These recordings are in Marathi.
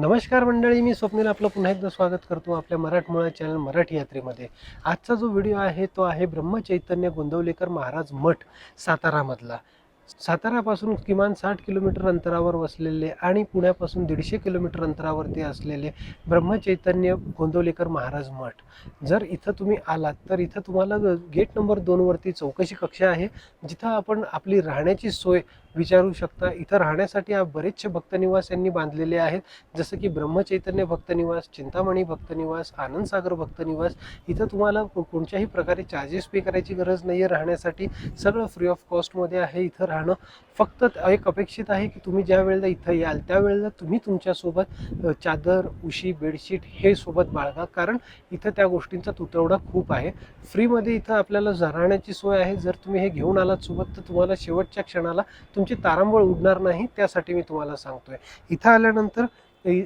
नमस्कार मंडळी मी स्वप्नील आपलं पुन्हा एकदा स्वागत करतो आपल्या मराठमोळा चॅनल मराठी यात्रेमध्ये. आजचा जो व्हिडिओ आहे तो आहे ब्रह्मचैतन्य गोंदवलेकर महाराज मठ सातारामधला. साताऱ्यापासून किमान साठ किलोमीटर अंतरावर वसलेले आणि पुण्यापासून दीडशे किलोमीटर अंतरावरती असलेले ब्रह्मचैतन्य गोंदवलेकर महाराज मठ. जर इथं तुम्ही आलात तर इथं तुम्हाला गेट नंबर दोनवरती चौकशी कक्षा आहे. जिथं आपण आपली राहण्याची सोय विचारू शकता. इथं राहण्यासाठी हा बरेचसे भक्तनिवास यांनी बांधलेले आहेत. जसं की ब्रह्मचैतन्य भक्तनिवास चिंतामणी भक्तनिवास आनंदसागर भक्तनिवास. इथं तुम्हाला कोणत्याही प्रकारे चार्जेस पे करायची गरज नाही आहे राहण्यासाठी. सगळं फ्री ऑफ कॉस्टमध्ये आहे. इथं राहणं फक्त एक अपेक्षित आहे की तुम्ही ज्या वेळेला इथं याल त्यावेळेला तुम्ही तुमच्यासोबत चादर उशी बेडशीट हे सोबत बाळगा. कारण इथं त्या गोष्टींचा तुटवडा खूप आहे. फ्रीमध्ये इथं आपल्याला ज- राहण्याची सोय आहे. जर तुम्ही हे घेऊन आलात सोबत तर तुम्हाला शेवटच्या क्षणाला तुमची तारांबळ उडणार नाही. त्यासाठी मी तुम्हाला सांगतोय. इथं आल्यानंतर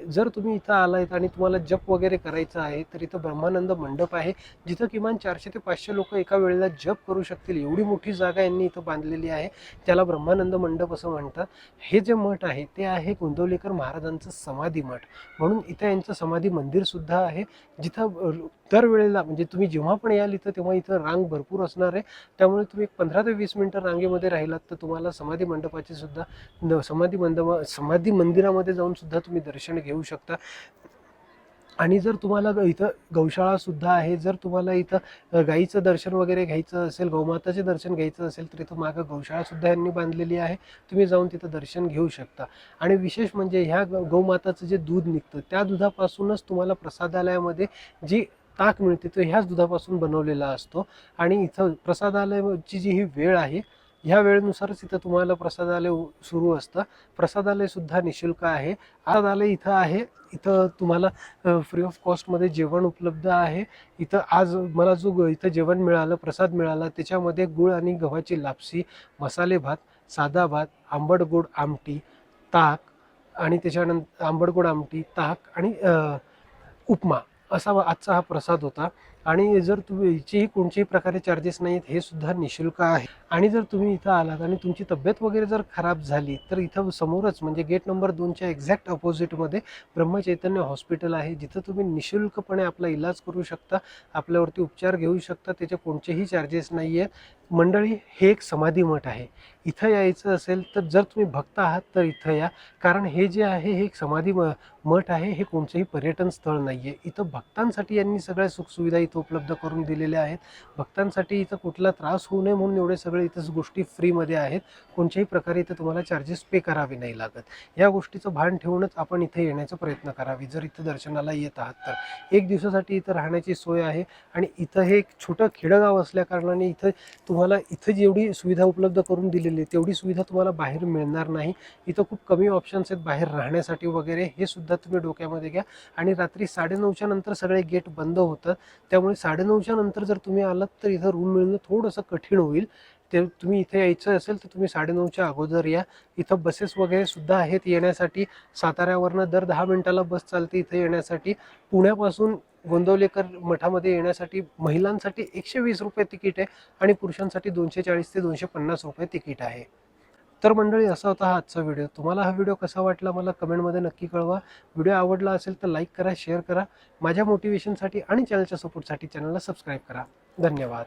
जर तुम्ही इथं आलायत आणि तुम्हाला जप वगैरे करायचं आहे तर इथं ब्रह्मानंद मंडप आहे जिथं किमान चारशे ते पाचशे लोक एका वेळेला जप करू शकतील. एवढी मोठी जागा यांनी इथं बांधलेली आहे. त्याला ब्रह्मानंद मंडप असं म्हणतात. हे जे मठ आहे ते आहे कुंदवलेकर महाराजांचं समाधी मठ. म्हणून इथं यांचं समाधी मंदिरसुद्धा आहे जिथं दरवेळेला म्हणजे तुम्ही जेव्हा पण याल इथं तेव्हा इथं रांग भरपूर असणार आहे. त्यामुळे तुम्ही एक पंधरा ते वीस मिनटं रांगेमध्ये राहिलात तर तुम्हाला समाधी मंडपाचे सुद्धा न- समाधी मंडपा समाधी मंदिरामध्ये जाऊन सुद्धा तुम्ही दर्शन घेऊ शकता. आणि जर तुम्हाला इथं गौशाळासुद्धा आहे जर तुम्हाला इथं गाईचं दर्शन वगैरे घ्यायचं असेल गौमाताचे दर्शन घ्यायचं असेल तर इथं मागं गौशाळासुद्धा यांनी बांधलेली आहे. तुम्ही जाऊन तिथं दर्शन घेऊ शकता. आणि विशेष म्हणजे ह्या गौमाताचं जे दूध निघतं त्या दुधापासूनच तुम्हाला प्रसादालयामध्ये जी ताक मिळते तो ह्याच दुधापासून बनवलेला असतो. आणि इथं प्रसादालयाची जी ही वेळ आहे ह्या वेळेनुसारच इथं तुम्हाला प्रसादालय उ- सुरू असतं. प्रसादालय सुद्धा निशुल्क आहे. प्रसादालय इथं आहे. इथं तुम्हाला फ्री ऑफ कॉस्टमध्ये जेवण उपलब्ध आहे. इथं आज मला जो ग- इथं जेवण मिळालं प्रसाद मिळाला त्याच्यामध्ये गुळ आणि गव्हाची लापसी मसाले भात साधा भात आंबट गोड आमटी ताक आणि त्याच्यानंतर आंबट गोड आमटी ताक आणि उपमा. असा आजचा हा प्रसाद होता. आणि जर तुम्ही याचेही कोणत्याही प्रकारे चार्जेस नाही आहेत हे सुद्धा निशुल्क आहे. आणि जर तुम्ही इथं आलात आणि तुमची तब्येत वगैरे जर खराब झाली तर इथं समोरच म्हणजे गेट नंबर दोनच्या एक्झॅक्ट अपोजिटमध्ये ब्रह्मचैतन्य हॉस्पिटल आहे. जिथं तुम्ही निशुल्कपणे आपला इलाज करू शकता आपल्यावरती उपचार घेऊ शकता त्याचे कोणतेही चार्जेस नाही आहेत मंडळी हे एक समाधी मठ आहे. इथं यायचं असेल तर जर तुम्ही भक्त आहात तर इथं या. कारण हे जे आहे हे एक समाधी म मठ आहे हे कोणतंही पर्यटन स्थळ नाही आहे इथं भक्तांसाठी यांनी सगळ्या सुखसुविधा इथं उपलब्ध करून दिलेल्या आहेत. भक्तांसाठी इथं कुठला त्रास होऊ नये म्हणून एवढे सगळे इथं गोष्टी फ्रीमध्ये आहेत. कोणत्याही प्रकारे इथं तुम्हाला चार्जेस पे करावे नाही लागत. या गोष्टीचं भान ठेवूनच आपण इथे येण्याचा प्रयत्न करावे. जर इथं दर्शनाला येत आहात तर. एक दिवसासाठी इथं राहण्याची सोय आहे आणि इथं हे एक छोटं खेडगाव असल्याकारणाने इथं तुम्हाला इथं जेवढी सुविधा उपलब्ध करून दिलेली आहे तेवढी सुविधा तुम्हाला बाहेर मिळणार नाही. इथं खूप कमी ऑप्शन्स आहेत बाहेर राहण्यासाठी वगैरे. हे सुद्धा तुम्ही डोक्यामध्ये घ्या. आणि रात्री साडेनऊच्या नंतर सगळे गेट बंद होतात त्यामुळे साडेनऊच्या नंतर जर तुम्ही आलात तर इथं रूम मिळणं थोडंसं कठीण होईल. ते तुम्ही इथे यायचं असेल तर तुम्ही साडेनऊच्या अगोदर या. इथं बसेस वगैरे सुद्धा आहेत येण्यासाठी. साताऱ्यावरनं दर दहा मिनिटाला बस चालते इथे येण्यासाठी. पुण्यापासून गोंदवलेकर मठामध्ये येण्यासाठी महिलांसाठी एकशे वीस रुपये तिकीट आहे आणि पुरुषांसाठी दोनशे चाळीस ते दोनशे पन्नास रुपये तिकीट आहे. तर मंडळी असा होता हा आजचा व्हिडिओ. तुम्हाला हा व्हिडिओ कसा वाटला मला कमेंटमध्ये नक्की कळवा. व्हिडिओ आवडला असेल तर लाईक करा शेअर करा. माझ्या मोटिवेशनसाठी आणि चॅनलच्या सपोर्टसाठी चॅनलला सबस्क्राईब करा. धन्यवाद.